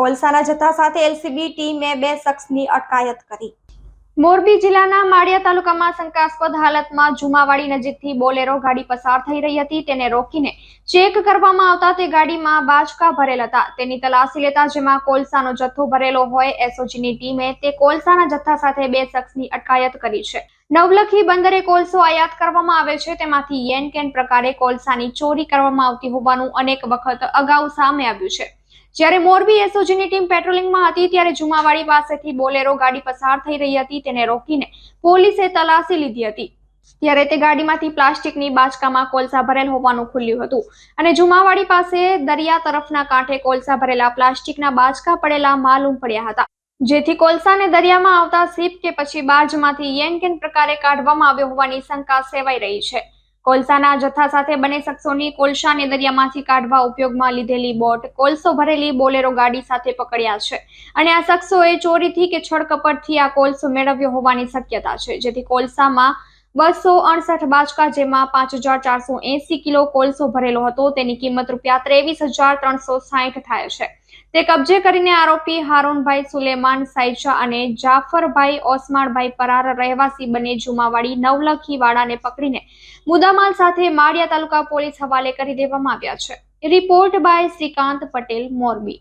કોલસાના જથ્થા સાથે એલસીબી ટીમે બે શખ્સની અટકાયત કરી. મોરબી જિલ્લાના માળિયા તાલુકામાં શંકાસ્પદ હાલતમાં જુમાવાડી નજીકથી બોલેરો ગાડી પસાર થઈ રહી હતી. તેને રોકીને ચેક કરવામાં આવતા તે ગાડીમાં બાચકા ભરેલ હતા. તેની તલાશી લેતા જેમાં કોલસાનો જથ્થો ભરેલો હોય, એસઓજીની ટીમે તે કોલસાના જથ્થા સાથે બે શખ્સની અટકાયત કરી છે. નવલખી બંદરે કોલસો આયાત કરવામાં આવે છે. તેમાંથી યેન કેન પ્રકારે કોલસાની ચોરી કરવામાં આવતી હોવાનું અનેક વખત અગાઉ સામે આવ્યું છે. જ્યારે મોરબી એસઓજીની ટીમ પેટ્રોલિંગમાં હતી ત્યારે જુમાવાડી પાસેથી બોલેરો ગાડી પસાર થઈ રહી હતી, તેને રોકીને પોલીસે તલાશી લીધી હતી. ત્યારે તે ગાડીમાંથી પ્લાસ્ટિકની બાચકામાં કોલસા ભરેલ હોવાનું ખુલ્યું હતું અને જુમાવાડી પાસે દરિયા તરફના કાંઠે કોલસા ભરેલા પ્લાસ્ટિકના બાચકા પડેલા માલુમ પડ્યા હતા. જેથી કોલસાને દરિયામાં આવતા સીપ કે પછી બાર્જમાંથી યેનકેન પ્રકારે કાઢવામાં આવ્યો હોવાની શંકા સેવાઈ રહી છે. કોલસાના જથ્થા સાથે બંને શખ્સોની કોલસાને દરિયામાંથી કાઢવા ઉપયોગમાં લીધેલી બોટ કોલસો ભરેલી બોલેરો ગાડી સાથે પકડ્યા છે. અને આ શખ્સોએ ચોરીથી કે છળકપટથી આ કોલસો મેળવ્યો હોવાની શક્યતા છે. જેથી કોલસામાં બસો અડસઠ બાચકા જેમાં પાંચ હજાર ચારસો એસી કિલો કોલસો ભરેલો હતો. તેની કિંમત રૂપિયા ત્રેવીસ હજાર ત્રણસો સાહીઠ થાય છે. તે કબજે કરીને આરોપી હારૂનભાઈ સુલેમાન, સાઈજા અને જાફરભાઈ ઓસમાણભાઈ પરાર રહેવાસી બને જુમાવાડી નવલખી વાડાને પકડીને મુદ્દામાલ સાથે માળિયા તાલુકા પોલીસ હવાલે કરી દેવામાં આવ્યા છે. Report by Shrikant Patel, Morbi.